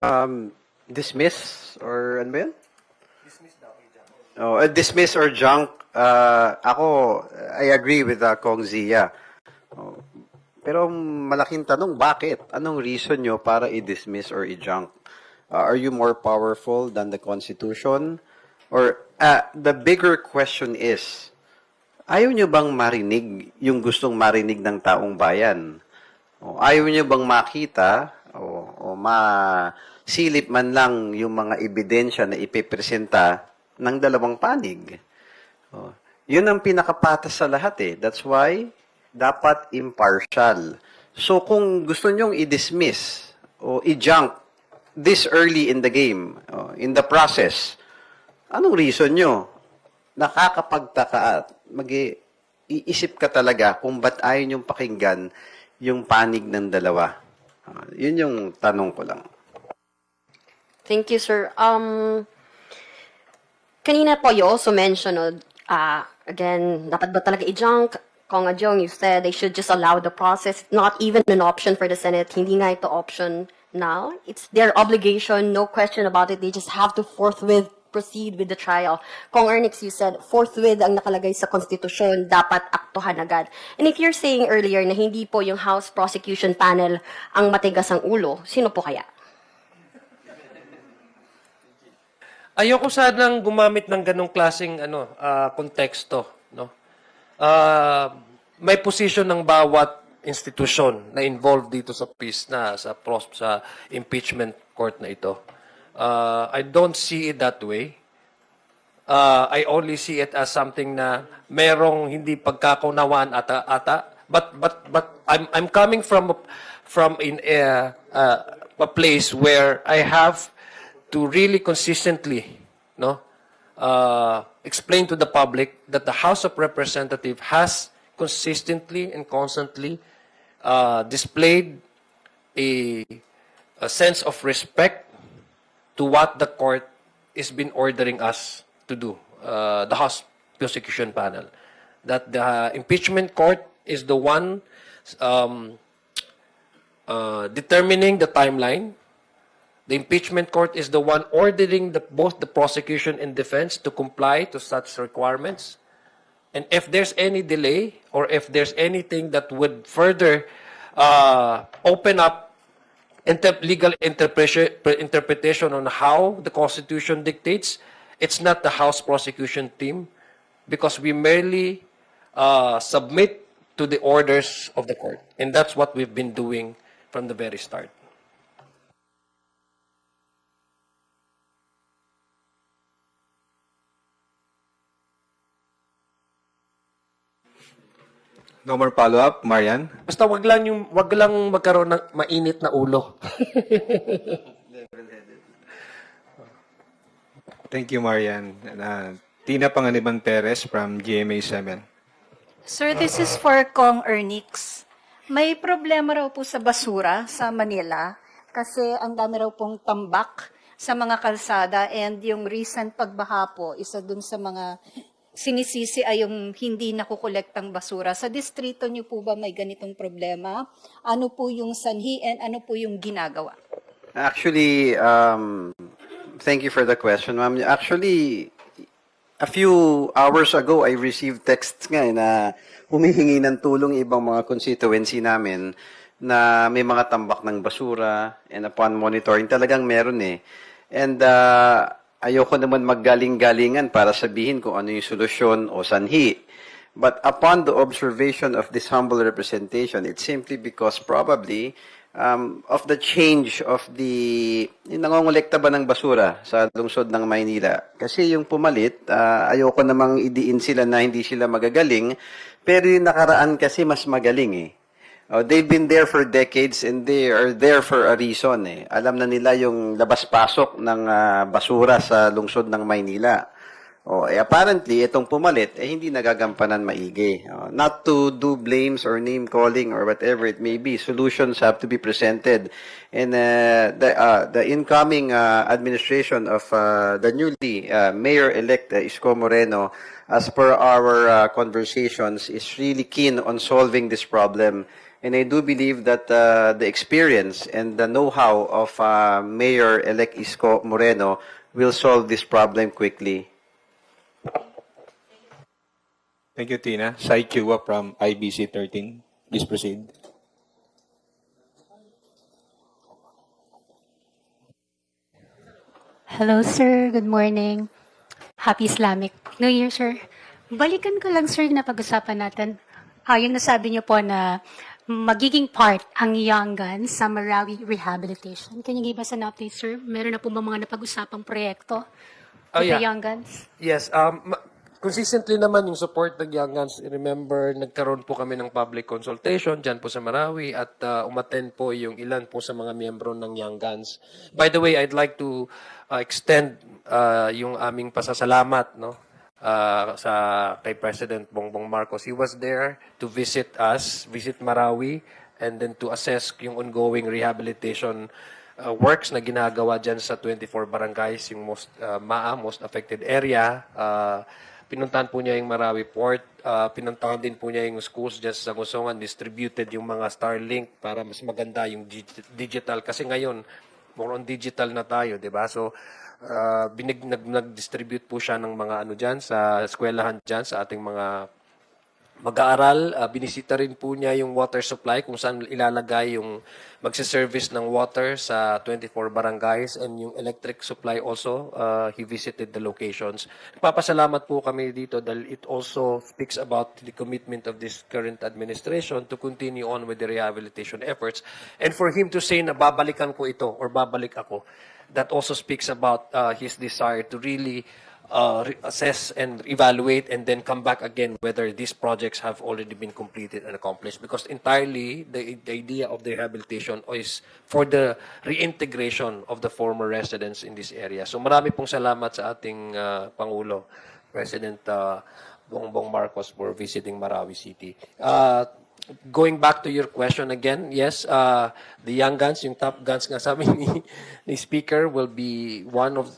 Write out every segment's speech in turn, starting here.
Um, dismiss or ano ba yun? Oh, uh, dismiss or junk. Uh, ako, I agree with uh, Kong Zia. Oh, pero malaking tanong, bakit? Anong reason nyo para i-dismiss or i-junk? Uh, are you more powerful than the Constitution? Or uh, the bigger question is, ayaw nyo bang marinig yung gustong marinig ng taong bayan? O, ayaw nyo bang makita o, masilip man lang yung mga ebidensya na ipipresenta ng dalawang panig? O, yun ang pinakapatas sa lahat eh. That's why dapat impartial. So kung gusto nyong i-dismiss o i-junk this early in the game, o, in the process, anong reason nyo? Nakakapagtaka at mag iisip ka talaga kung ba't ayaw nyong pakinggan yung panig ng dalawa. Ah, yun yung tanong ko lang. Thank you, sir. Um, kanina po, you also mentioned, uh, again, dapat ba talaga i-junk? Kong Adjong, you said they should just allow the process, not even an option for the Senate. Hindi nga ito option now. It's their obligation, no question about it. They just have to forthwith proceed with the trial. Kong Ernix, you said forthwith ang nakalagay sa konstitusyon, dapat aktuhan agad. And if you're saying earlier na hindi po yung House Prosecution Panel ang matigas ang ulo, sino po kaya? Ayoko sanang gumamit ng ganong klaseng ano, ah, konteksto, no? Ah, may position ng bawat institusyon na involved dito sa peace na sa pros sa impeachment court na ito. Ah, I don't see it that way. Uh, I only see it as something na merong hindi pagkakaunawaan ata ata but but but I'm I'm coming from from in a, uh, a place where I have to really consistently no uh, explain to the public that the House of Representatives has consistently and constantly uh, displayed a, a sense of respect to what the court has been ordering us to do, uh, the House Prosecution Panel. That the impeachment court is the one um, uh, determining the timeline. The impeachment court is the one ordering the, both the prosecution and defense to comply to such requirements. And if there's any delay or if there's anything that would further uh, open up inter- legal interpretation, on how the Constitution dictates, it's not the House prosecution team because we merely uh, submit to the orders of the court. And that's what we've been doing from the very start. No more follow-up, Marian? Basta wag lang yung wag lang magkaroon ng mainit na ulo. Thank you, Marian. Uh, Tina Panganiban Perez from GMA7. Sir, this is for Kong Ernix. May problema raw po sa basura sa Manila kasi ang dami raw pong tambak sa mga kalsada and yung recent pagbaha po, isa dun sa mga sinisisi ay yung hindi nakukolektang basura. Sa distrito niyo po ba may ganitong problema? Ano po yung sanhi and ano po yung ginagawa? Actually, um, thank you for the question, ma'am. Actually, a few hours ago, I received texts nga eh, na humihingi ng tulong ibang mga constituency namin na may mga tambak ng basura and upon monitoring, talagang meron eh. And uh, ayoko naman maggaling-galingan para sabihin kung ano yung solusyon o sanhi. But upon the observation of this humble representation, it's simply because probably um, of the change of the yung nangongolekta ba ng basura sa lungsod ng Maynila. Kasi yung pumalit, ah, ayoko namang idiin sila na hindi sila magagaling, pero yung nakaraan kasi mas magaling eh. Oh, they've been there for decades and they are there for a reason eh. Alam na nila yung labas-pasok ng ah, basura sa lungsod ng Maynila. Oh, eh, apparently, itong pumalit, eh, hindi nagagampanan maigi. Oh, not to do blames or name calling or whatever it may be. Solutions have to be presented. And uh, the, uh, the incoming uh, administration of uh, the newly uh, mayor-elect uh, Isko Moreno, as per our uh, conversations, is really keen on solving this problem. And I do believe that uh, the experience and the know-how of uh, Mayor-elect Isko Moreno will solve this problem quickly. Thank you, Tina. Sai Chua from IBC 13. Please proceed. Hello, sir. Good morning. Happy Islamic New Year, sir. Balikan ko lang, sir, na pag-usapan natin. Ah, yung nasabi niyo po na magiging part ang Young Guns sa Marawi Rehabilitation. Can you give us an update, sir? Meron na po ba mga napag-usapang proyekto Oh, with yeah. the Young Guns? Yes, um, consistently naman yung support ng Young Guns. Remember, nagkaroon po kami ng public consultation dyan po sa Marawi at uh, umattend po yung ilan po sa mga miyembro ng Young Guns. By the way, I'd like to uh, extend uh, yung aming pasasalamat no, uh, sa kay President Bongbong Marcos. He was there to visit us, visit Marawi, and then to assess yung ongoing rehabilitation uh, works na ginagawa dyan sa 24 barangays, yung most uh, MAA, most affected area. Uh, pinuntahan po niya yung Marawi Port. Uh, pinuntahan din po niya yung schools dyan sa Gusongan. Distributed yung mga Starlink para mas maganda yung digi- digital. Kasi ngayon, more on digital na tayo, di ba? So, uh, binig, nag, nag-distribute po siya ng mga ano dyan sa eskwelahan dyan sa ating mga mag-aaral. Uh, binisita rin po niya yung water supply kung saan ilalagay yung magsiservice ng water sa 24 barangays and yung electric supply also. Uh, he visited the locations. Nagpapasalamat po kami dito dahil it also speaks about the commitment of this current administration to continue on with the rehabilitation efforts. And for him to say na babalikan ko ito or babalik ako, that also speaks about uh, his desire to really uh, assess and evaluate and then come back again whether these projects have already been completed and accomplished because entirely the, the idea of the rehabilitation is for the reintegration of the former residents in this area. So marami pong salamat sa ating uh, Pangulo, President uh, Bongbong Marcos for visiting Marawi City. Uh, going back to your question again, yes, uh, the young guns, yung top guns nga sabi ni, ni Speaker will be one of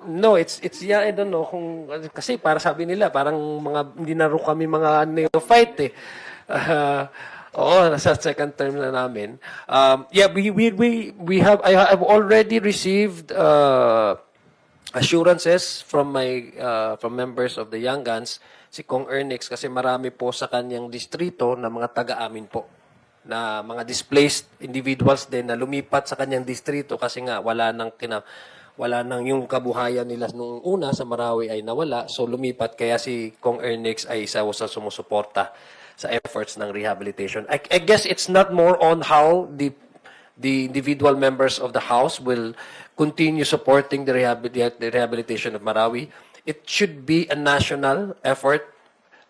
No, it's it's yeah, I don't know kung kasi para sabi nila parang mga hindi na ro kami mga neophyte eh. Uh, oo, nasa second term na namin. Um, yeah, we we we we have I have already received uh, assurances from my uh, from members of the Young Guns si Kong Ernix kasi marami po sa kanyang distrito na mga taga-amin po na mga displaced individuals din na lumipat sa kanyang distrito kasi nga wala nang kina wala nang yung kabuhayan nila nung una sa Marawi ay nawala so lumipat kaya si Kong Ernix ay isa sa sumusuporta sa efforts ng rehabilitation. I, I guess it's not more on how the the individual members of the House will continue supporting the, rehabil- the rehabilitation of Marawi. It should be a national effort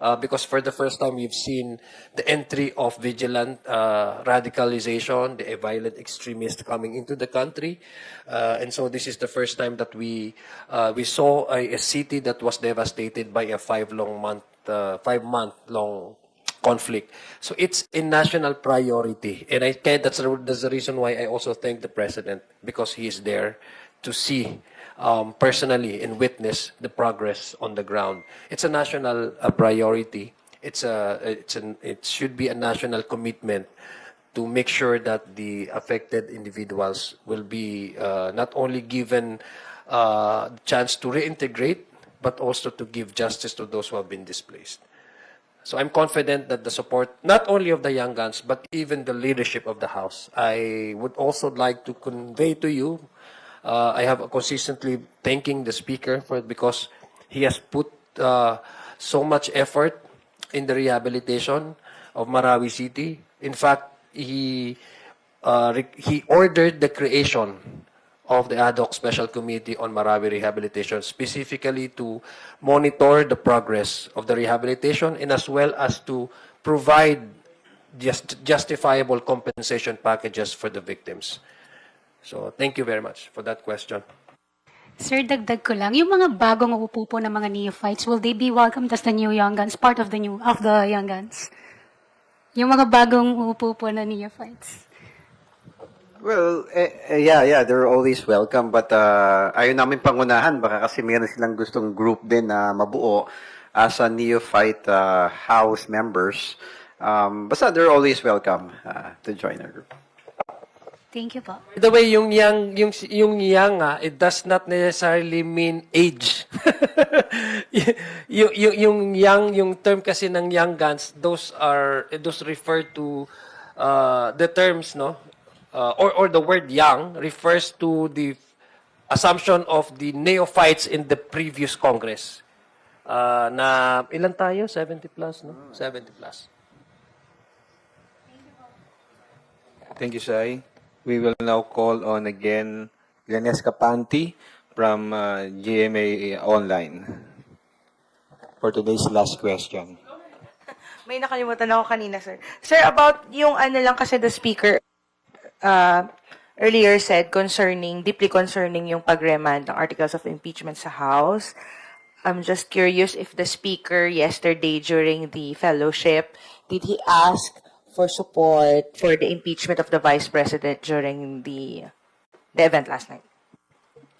uh, because for the first time we've seen the entry of vigilant uh, radicalization, the violent extremists coming into the country, uh, and so this is the first time that we uh, we saw a, a city that was devastated by a five long month uh, five month long conflict. So it's a national priority. And I that's, that's the reason why I also thank the president because he is there to see um, personally and witness the progress on the ground. It's a national uh, priority. It's a, it's an, it should be a national commitment to make sure that the affected individuals will be uh, not only given uh, chance to reintegrate, but also to give justice to those who have been displaced. So I'm confident that the support, not only of the young guns, but even the leadership of the House. I would also like to convey to you, uh, I have consistently thanking the Speaker for because he has put uh, so much effort in the rehabilitation of Marawi City. In fact, he uh, he ordered the creation of the ad hoc special committee on Marawi rehabilitation specifically to monitor the progress of the rehabilitation and as well as to provide just justifiable compensation packages for the victims. So thank you very much for that question. Sir, dagdag ko lang, yung mga bagong upo po ng mga neophytes, will they be welcomed as the new Young Guns, part of the new, of the Young Guns? Yung mga bagong upo po na neophytes. Well, eh, eh, yeah, yeah, they're always welcome but uh, ayaw namin pangunahan baka kasi meron silang gustong group din na mabuo as a neophyte uh, house members. Um, basta they're always welcome uh, to join our group. Thank you po. By the way, yung young, yung, yung young, ah, it does not necessarily mean age. Y- yung, yung, yung young, yung term kasi ng young guns, those are, those refer to uh, the terms, no? Uh, or, or the word young refers to the assumption of the neophytes in the previous Congress. Uh, na, ilan tayo? 70 plus, no? 70 plus. Thank you, Sai. We will now call on again Ganes Capanti from uh, GMA Online for today's last question. May nakalimutan ako kanina, sir. Sir, about yung ano lang kasi the speaker uh, earlier said concerning, deeply concerning yung pagremand ng articles of impeachment sa House. I'm just curious if the speaker yesterday during the fellowship, did he ask for support for the impeachment of the vice president during the the event last night?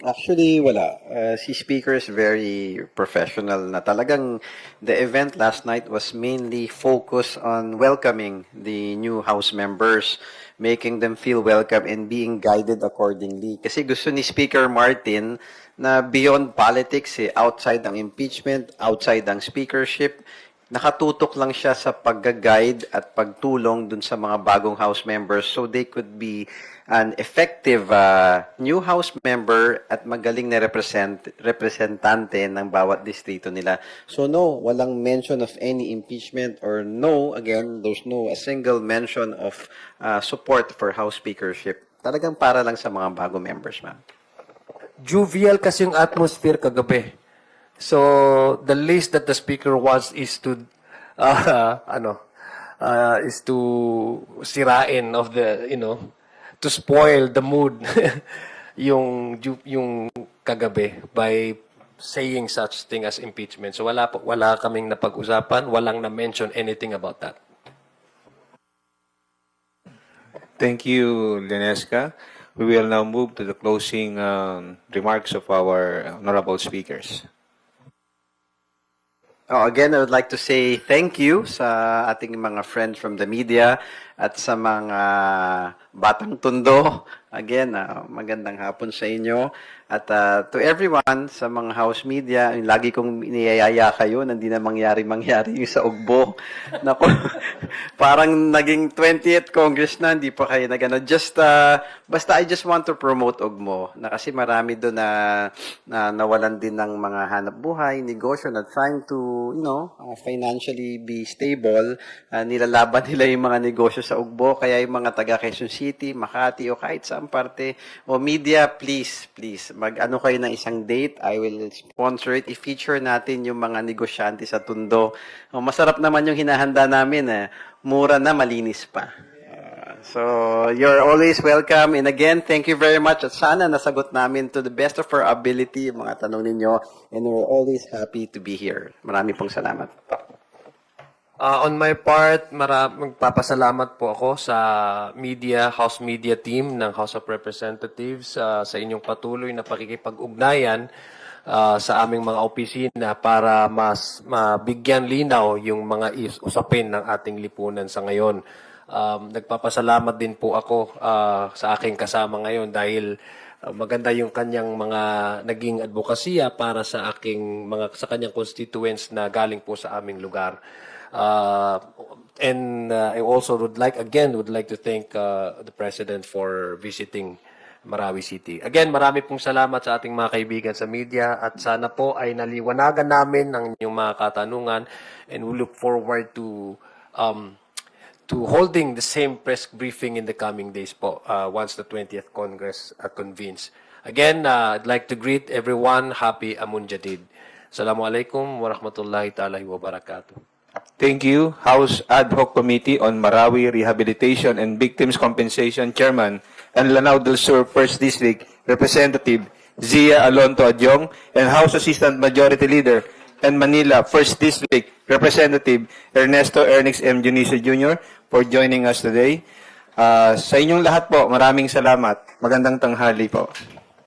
Actually, wala. Uh, si Speaker is very professional na talagang the event last night was mainly focused on welcoming the new House members, making them feel welcome and being guided accordingly. Kasi gusto ni Speaker Martin na beyond politics, eh, outside ang impeachment, outside ang speakership, nakatutok lang siya sa pag-guide at pagtulong dun sa mga bagong House members so they could be an effective uh, new House member at magaling na represent, representante ng bawat distrito nila. So no, walang mention of any impeachment or no, again, there's no a single mention of uh, support for House speakership. Talagang para lang sa mga bago members, ma'am. jovial kasi yung atmosphere kagabi. So, the least that the speaker wants is to, uh, ano, uh, is to sirain of the, you know, to spoil the mood yung, yung kagabi by saying such thing as impeachment. So, wala, po, wala kaming napag-usapan, walang na-mention anything about that. Thank you, Lenesca. We will now move to the closing um, remarks of our honorable speakers. Oh, again, I would like to say thank you sa ating mga friends from the media at sa mga batang tundo. Again, ah, magandang hapon sa inyo. At ah, to everyone sa mga house media, yung lagi kong iniyayaya kayo na hindi na mangyari-mangyari yung sa Ugbo. Nako, parang naging 20th Congress na, hindi pa kayo nagano. Just, ah, basta I just want to promote Ugmo. Na kasi marami doon na, na nawalan din ng mga hanap buhay, negosyo na trying to, you know, uh, financially be stable. Uh, nilalaban nila yung mga negosyo sa Ugbo. Kaya yung mga taga Quezon City, Makati, o kahit saan parte, o media, please, please, mag-ano kayo ng isang date. I will sponsor it. I-feature natin yung mga negosyante sa Tundo. O, masarap naman yung hinahanda namin. Eh. Mura na, malinis pa. So, you're always welcome. And again, thank you very much. At sana nasagot namin to the best of our ability yung mga tanong ninyo. And we're always happy to be here. Marami pong salamat. Uh, on my part, mara- magpapasalamat po ako sa media, House Media Team ng House of Representatives uh, sa inyong patuloy na pakikipag-ugnayan uh, sa aming mga opisina para mas mabigyan linaw yung mga usapin ng ating lipunan sa ngayon. Um, nagpapasalamat din po ako uh, sa aking kasama ngayon dahil maganda yung kanyang mga naging advokasya para sa aking mga sa kanyang constituents na galing po sa aming lugar. Uh, and uh, I also would like, again, would like to thank uh, the President for visiting Marawi City. Again, marami pong salamat sa ating mga kaibigan sa media at sana po ay naliwanagan namin ang inyong mga katanungan and we look forward to um, to holding the same press briefing in the coming days po uh, once the 20th Congress uh, convenes. Again, uh, I'd like to greet everyone. Happy Amun Jadid. Assalamualaikum warahmatullahi ta'ala wabarakatuh. Thank you, House Ad Hoc Committee on Marawi Rehabilitation and Victims Compensation Chairman and Lanao del Sur First District Representative Zia Alonto Adjong and House Assistant Majority Leader and Manila First District Representative Ernesto Ernix M. Junicio Jr. for joining us today. Ah, sa inyong lahat po, maraming salamat. Magandang tanghali po.